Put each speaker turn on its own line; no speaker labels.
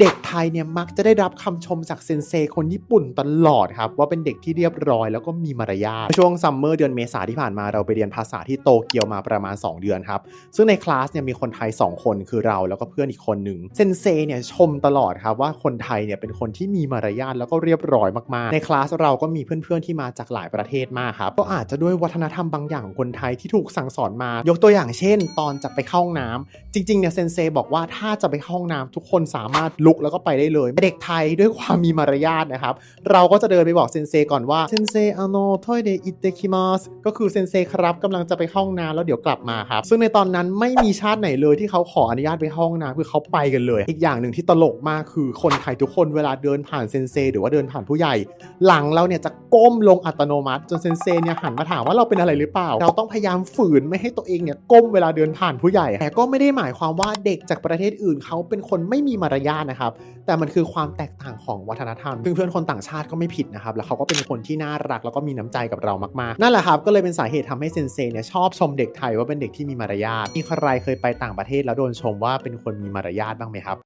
เด็กไท ยเนี่ยมักจะได้รับคำชมจากเซนเซคนญี่ปุ่นตลอดครับ ว่าเป็นเด็กที่เรียบร้อยแล้วก็มีมารยาทช่วงซัมเมอร์เดือนเมษาที่ผ่านมาเราไปเรียนภาษาที่โตเกียวมาประมาณ 2 เดือนครับ ซึ่งในคลาสเนี่ยมีคนไทย 2 คนคือเราแล้วก็เพื่อนอีกคนหนึ่งเซนเซเนี่ยชมตลอดครับว่าคนไทยเนี่ยเป็นคนที่มีมารยาทแล้วก็เรียบร้อยมากๆ ในคลาสเราก็มีเพื่อนๆที่มาจากหลายประเทศมากครับก็อาจจะด้วยวัฒนธรรมบางอย่างของคนไทยที่ถูกสั่งสอนมา ยกตัวอย่างเช่น ตอนจะไปเข้าห้องน้ำจริงๆเนี่ยเซนเซบอกว่าถ้าจะไปเข้าห้องน้ำทุกคนสามารถลุกแล้วก็ไปได้เลย เด็กไทยด้วยความมีมารยาทนะครับ เราก็จะเดินไปบอกเซนเซก่อนว่าเซนเซอโนโทยเดอิเตคิมัสก็คือเซนเซครับกำลังจะไปห้องน้ำแล้วเดี๋ยวกลับมาครับ ซึ่งในตอนนั้นไม่มีชาติไหนเลยที่เขาขออนุญาตไปห้องน้ำคือเขาไปกันเลย อีกอย่างหนึ่งที่ตลกมากคือคนไทยทุกคนเวลาเดินผ่านเซนเซหรือว่าเดินผ่านผู้ใหญ่ หลังเราเนี่ยจะก้มลงอัตโนมัติ จนเซนเซเนี่ยหันมาถามว่าเราเป็นอะไรหรือเปล่า เราต้องพยายามฝืนไม่ให้ตัวเองเนี่ยก้มเวลาเดินผ่านผู้ใหญ่แต่ก็ไม่ได้หมายความว่าเด็กจากประเทศอื่นเขาเป็นคนไม่มีมารยาทนะครับแต่มันคือความแตกต่างของวัฒนธรรม ซึ่งเพื่อนคนต่างชาติก็ไม่ผิดนะครับ แล้วเขาก็เป็นคนที่น่ารักแล้วก็มีน้ำใจกับเรามากๆ นั่นแหละครับ ก็เลยเป็นสาเหตุทำให้เซนเซเนี่ยชอบชมเด็กไทยว่าเป็นเด็กที่มีมารยาท มีใครเคยไปต่างประเทศแล้วโดนชมว่าเป็นคนมีมารยาทบ้างไหมครับ